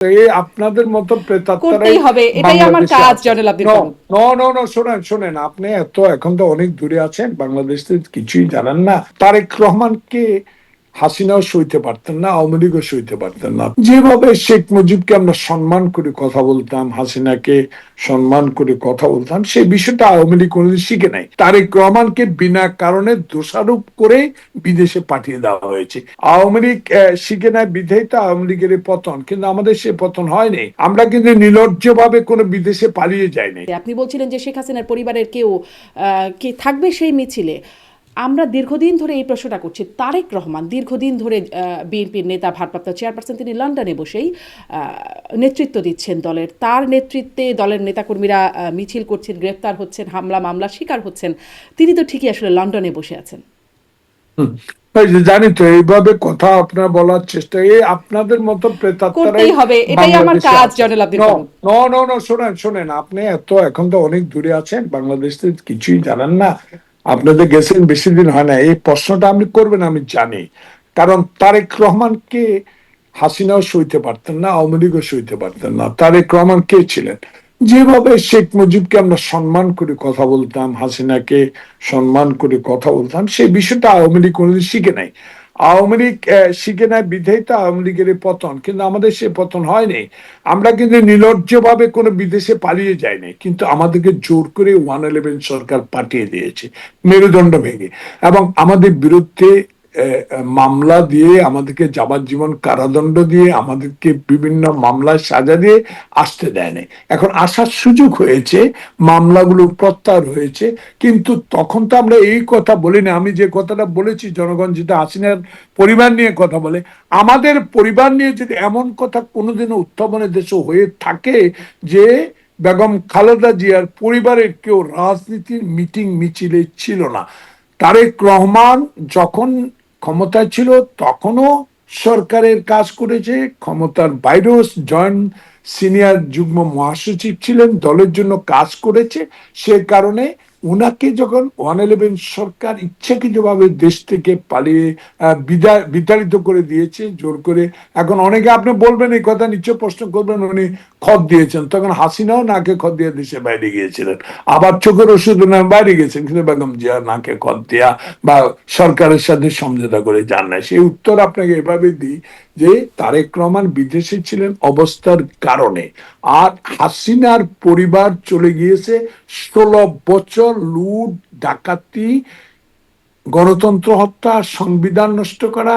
এই আপনাদের মতো প্রেতাত্মারাই হবে এটাই আমার কাজ জনাল জয়নুল নো নো নো শোনেন শোনেন আপনি এত এখন তো অনেক দূরে আছেন বাংলাদেশ কিছুই জানেন না। তারেক রহমানকে হাসিনাও সইতে পারতেন না, আওয়ামী লীগও সইতে পারতেন না। যেভাবে শেখ মুজিবকে আমরা সম্মান করে কথা বলতাম, হাসিনাকে সম্মান করে কথা বলতাম, সেই বিষয়টা আওয়ামী লীগ কোনোদিন শিখে নাই। তারেক রহমানকে বিনা কারণে দোষারোপ করে বিদেশে পাঠিয়ে দেওয়া হয়েছে। আওয়ামী লীগ শিখে নেয় বিধেই তো আওয়ামী লীগের পতন, কিন্তু আমাদের সে পতন হয়নি। আমরা কিন্তু নির্লজ্জ ভাবে কোনো বিদেশে পালিয়ে যাইনি। আপনি বলছিলেন যে শেখ হাসিনার পরিবারের কেউ কে থাকবে সেই মিছিলে। আমরা দীর্ঘদিন ধরে এই প্রশ্নটা করছি তারেক রহমান দীর্ঘদিন ধরে বিএনপির নেতা ভারপ্রাপ্ত চেয়ারপারসন তিনি লন্ডনে বসেই নেতৃত্ব দিচ্ছেন দলের। তার নেতৃত্বে দলের নেতাকর্মীরা মিছিল করছেন গ্রেপ্তার হচ্ছেন হামলা মামলা শিকার হচ্ছেন। তিনি তো ঠিকই আসলে লন্ডনে বসে আছেন। জানি তো এইভাবে কথা আপনার বলার চেষ্টা এই আপনাদের মতো করতেই হবে, এটাই আমার কাজ, শোনেন শোনেন আপনি এত এখন তো অনেক দূরে আছেন বাংলাদেশ কিছুই জানেন না। আপনাদের গেছেন বেশি দিন হয় না। এই প্রশ্নটা আপনি করবেন, আমি জানি। কারণ তারেক রহমানকে হাসিনাও সইতে পারতেন না, আওয়ামী লীগও সইতে পারতেন না। তারেক রহমান কে ছিলেন? যেভাবে শেখ মুজিবকে আমরা সম্মান করে কথা বলতাম, হাসিনাকে সম্মান করে কথা বলতাম, সেই বিষয়টা আওয়ামী লীগ কোনোদিন শিখে নাই। আওয়ামী লীগ শিখে নেয় বিধেই আওয়ামী লীগের পতন। কিন্তু আমাদের সে পতন হয়নি। আমরা কিন্তু নির্লজ্জভাবে কোনো বিদেশে পালিয়ে যাইনি। কিন্তু আমাদেরকে জোর করে ওয়ান ইলেভেন সরকার পাঠিয়ে দিয়েছে, মেরুদণ্ড ভেঙে। এবং আমাদের বিরুদ্ধে মামলা দিয়ে আমাদেরকে যাবার জীবন কারাদণ্ড দিয়ে আমাদেরকে বিভিন্ন মামলায় সাজা দিয়ে আসতে দেয়নি। এখন আসার সুযোগ হয়েছে, মামলাগুলো প্রত্যাহার হয়েছে, কিন্তু তখন তো আমরা এই কথা বলি না আমি যে কথাটা বলেছি, জনগণ যেটা হাসিনার পরিবার নিয়ে কথা বলে, আমাদের পরিবার নিয়ে যদি এমন কথা কোনোদিনও উত্থাপনের দেশে হয়ে থাকে যে বেগম খালেদা জিয়ার পরিবারের কেউ রাজনীতির মিটিং মিছিলে ছিল না। তারেক রহমান যখন ক্ষমতায় ছিল, তখনও সরকারের কাজ করেছে। ক্ষমতার বাইরেও জয়েন্ট সিনিয়র যুগ্ম মহাসচিব ছিলেন, দলের জন্য কাজ করেছে। সে কারণে ওনাকে যখন ওয়ান ইলেভেন সরকার ইচ্ছাকৃতভাবে দেশ থেকে পালিয়ে বিতাড়িত করে দিয়েছে, জোর করে। এখন অনেকে আপনি বলবেন, এই কথা নিশ্চয় প্রশ্ন করবেন, উনি খত দিয়েছেন। তখন হাসিনাও নাকে খত দিয়ে দেশে বাইরে গিয়েছিলেন। আবার চোখের ওষুধ বাইরে গেছেন কিন্তু বেগম জিয়া নাকে খত দেয়া বা সরকারের সাথে সমঝোতা করে যান না সেই উত্তর আপনাকে এভাবে দিই যে তারেক রহমান বিদেশে ছিলেন অবস্থার কারণে। আর হাসিনার পরিবার চলে গিয়েছে। ষোলো বছর লুট, ডাকাতি, গণতন্ত্র হত্যা, সংবিধান নষ্ট করা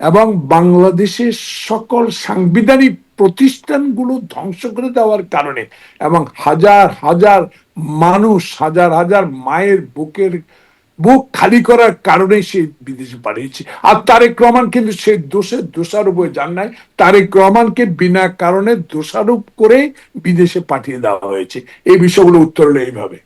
এবং বাংলাদেশের সকল সাংবিধানিক প্রতিষ্ঠানগুলো ধ্বংস করে দেওয়ার কারণে এবং হাজার হাজার মানুষ, হাজার হাজার মায়ের বুকের বুক খালি করার কারণে সে বিদেশে পাঠিয়েছে আর তারেক রহমান কিন্তু সেই দোষের দোষারোপ হয়ে যান নাই। তারেক রহমানকে বিনা কারণে দোষারোপ করে বিদেশে পাঠিয়ে দেওয়া হয়েছে। এই বিষয়গুলো উত্তর হলো এইভাবে।